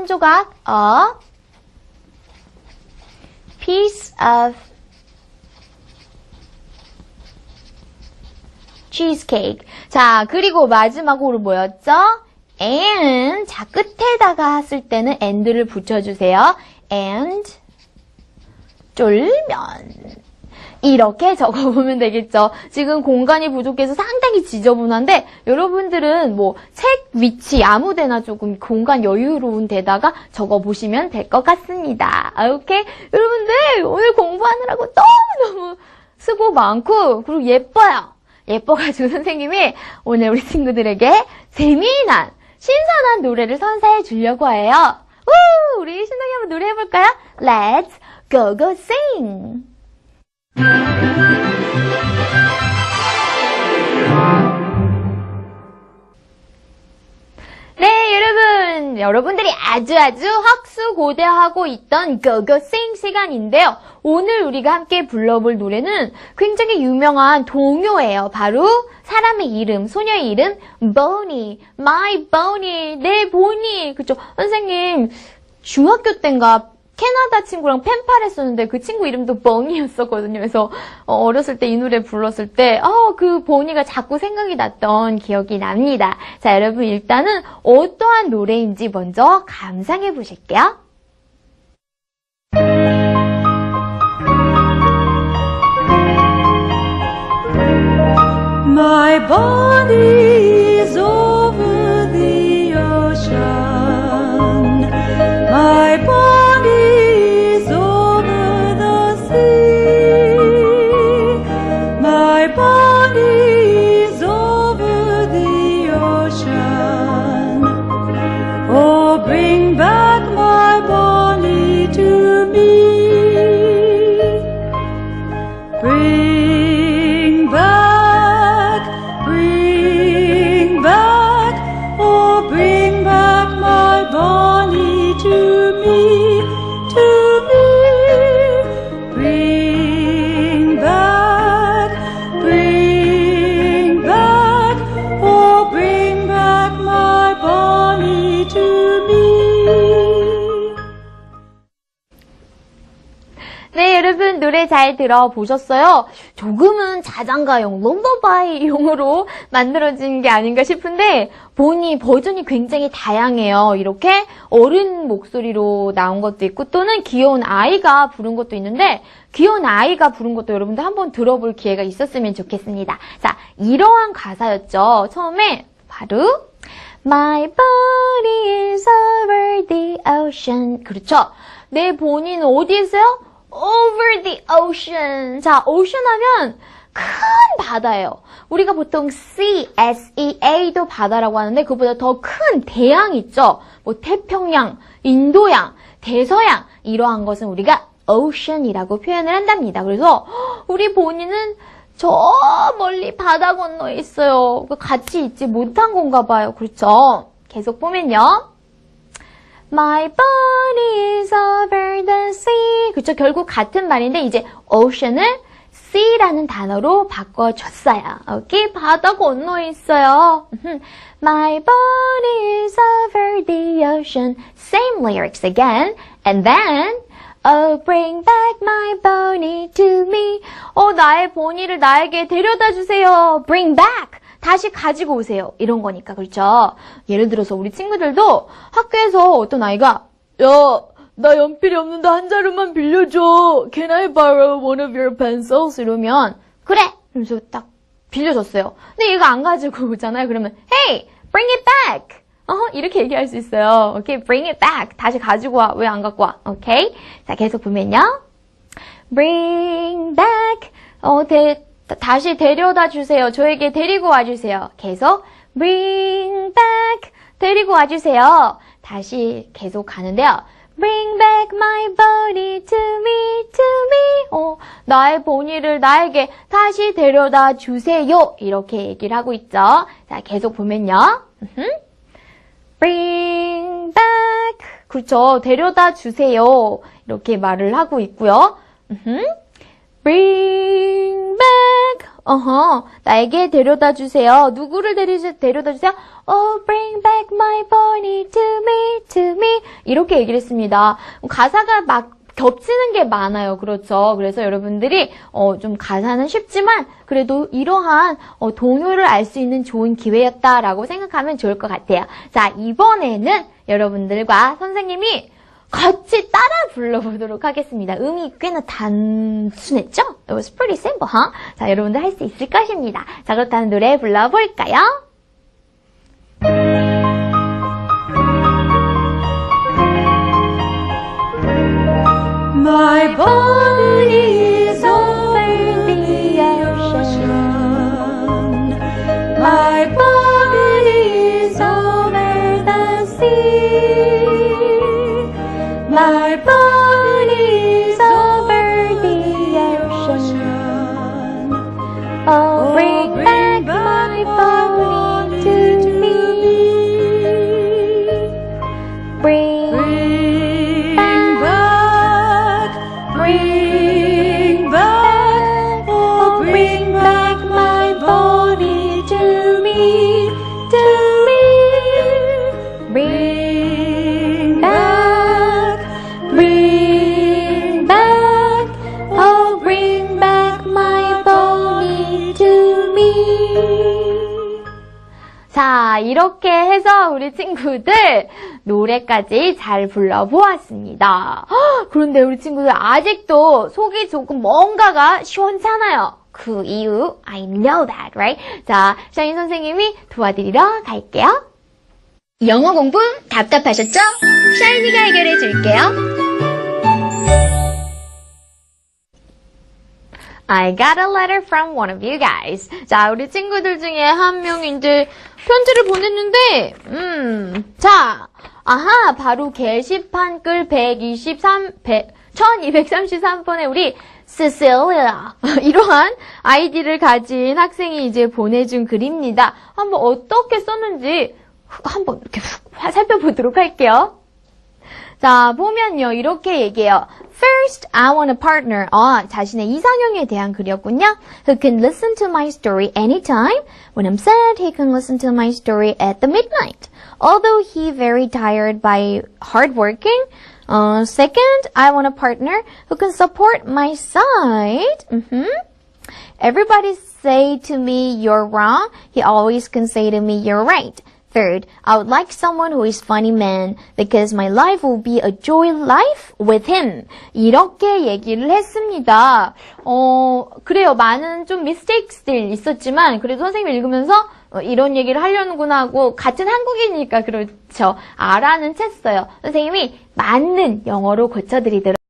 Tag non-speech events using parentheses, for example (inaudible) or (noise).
한 조각 a piece of cheesecake. 자, 그리고 마지막으로 뭐였죠? and. 자, 끝에다가 쓸 때는 and를 붙여주세요. and 쫄면. 이렇게 (laughs) 적어보면 되겠죠. 지금 공간이 부족해서 상당히 지저분한데 여러분들은 뭐 책 위치 아무데나 조금 공간 여유로운 데다가 적어보시면 될 것 같습니다. 아, 오케이? 여러분들 오늘 공부하느라고 너무너무 수고 많고 그리고 예뻐요. 예뻐가지고 (laughs) 선생님이 오늘 우리 친구들에게 재미난 신선한 노래를 선사해 주려고 해요. 우! 우리 신나게 한번 노래 해볼까요? Let's go go sing! 네, 여러분. 여러분들이 아주 아주 학수 고대하고 있던 고고싱 시간인데요. 오늘 우리가 함께 불러볼 노래는 굉장히 유명한 동요예요. 바로 사람의 이름, 소녀의 이름, Bonnie, My Bonnie, 내 보니. 그쵸? 선생님, 중학교 때인가 캐나다 친구랑 펜팔 했었는데 그 친구 이름도 버니였었거든요. 그래서 어, 어렸을 때 이 노래 불렀을 때, 어, 그 버니가 자꾸 생각이 났던 기억이 납니다. 자, 여러분 일단은 어떠한 노래인지 먼저 감상해 보실게요. 노래 잘 들어보셨어요? 조금은 자장가용, 롬버바이용으로 (laughs) 만들어진 게 아닌가 싶은데 보니 버전이 굉장히 다양해요. 이렇게 어른 목소리로 나온 것도 있고 또는 귀여운 아이가 부른 것도 있는데 귀여운 아이가 부른 것도 여러분들 한번 들어볼 기회가 있었으면 좋겠습니다. 자, 이러한 가사였죠. 처음에 바로 My body is over the ocean. 그렇죠? 내 본인은 어디에 있어요? Over the ocean. 자, ocean 하면 큰 바다예요. 우리가 보통 sea, S-E-A도 바다라고 하는데 그보다 더 큰 대양 있죠? 뭐 태평양, 인도양, 대서양 이러한 것은 우리가 ocean이라고 표현을 한답니다. 그래서 우리 본인은 저 멀리 바다 건너에 있어요. 같이 있지 못한 건가 봐요. 그렇죠? 계속 보면요. My body 그쵸? 결국 같은 말인데 이제 ocean을 sea라는 단어로 바꿔줬어요. 오케이? 바다 건너에 있어요. My body is over the ocean. Same lyrics again. And then Oh, bring back my bonnie to me. 어, 나의 보니를 나에게 데려다 주세요. Bring back. 다시 가지고 오세요. 이런 거니까, 그렇죠? 예를 들어서 우리 친구들도 학교에서 어떤 아이가, 야, 나 연필이 없는데 한 자루만 빌려줘. Can I borrow one of your pencils? 이러면, 그래! 이러면서 딱 빌려줬어요. 근데 얘가 안 가지고 오잖아요. 그러면, Hey, bring it back. 어, 이렇게 얘기할 수 있어요. 오케이, bring it back. 다시 가지고 와. 왜 안 갖고 와? 오케이? 자, 계속 보면요. bring back. 어, 대, 다시 데려다 주세요. 저에게 데리고 와 주세요. 계속 bring back. 데리고 와 주세요. 다시 계속 가는데요. Bring back my body to me, to me. 어, 나의 본이를 나에게 다시 데려다 주세요. 이렇게 얘기를 하고 있죠. 자, 계속 보면요. bring back. 그렇죠. 데려다 주세요. 이렇게 말을 하고 있고요. bring. 어허, 나에게 데려다 주세요. 누구를 데리, 데려다 주세요? Oh, bring back my bunny to me, to me. 이렇게 얘기를 했습니다. 가사가 막 겹치는 게 많아요. 그렇죠. 그래서 여러분들이 어, 좀 가사는 쉽지만 그래도 이러한 어, 동요를 알 수 있는 좋은 기회였다라고 생각하면 좋을 것 같아요. 자, 이번에는 여러분들과 선생님이 같이 따라 불러보도록 하겠습니다. 음이 꽤나 단순했죠? It was pretty simple, huh? 자, 여러분들 할 수 있을 것입니다. 자, 그렇다면 노래 불러볼까요? Body 해서 우리 친구들 노래까지 잘 불러보았습니다. 헉, 그런데 우리 친구들 아직도 속이 조금 뭔가가 시원찮아요. 그 이유, I know that, right? 자, 샤인 선생님이 도와드리러 갈게요. 영어 공부 답답하셨죠? 샤이니가 해결해 줄게요. I got a letter from one of you guys. 자, 우리 친구들 중에 한 명이 이제 편지를 보냈는데, 음, 자, 아하, 바로 게시판 끌 123, 100, 1233번에 우리 Cecilia. (laughs) 이러한 아이디를 가진 학생이 이제 보내준 글입니다. 한번 어떻게 썼는지 한번 이렇게 훅 살펴보도록 할게요. 자, 보면요. 이렇게 얘기해요. First, I want a partner. 아, 자신의 이상형에 대한 글이었군요. Who can listen to my story anytime. When I'm sad, he can listen to my story at the midnight. Although he very tired by hard working. Uh, second, I want a partner who can support my side. Mhm. Everybody say to me you're wrong. He always can say to me you're right. Third, I would like someone who is funny man because my life will be a joy life with him. 이렇게 얘기를 했습니다. 어, 그래요. 많은 좀 mistakes들 있었지만 그래도 선생님 읽으면서 어, 이런 얘기를 하려는구나 하고 같은 한국이니까 그렇죠. 알아는 챘어요. 선생님이 맞는 영어로 고쳐드리도록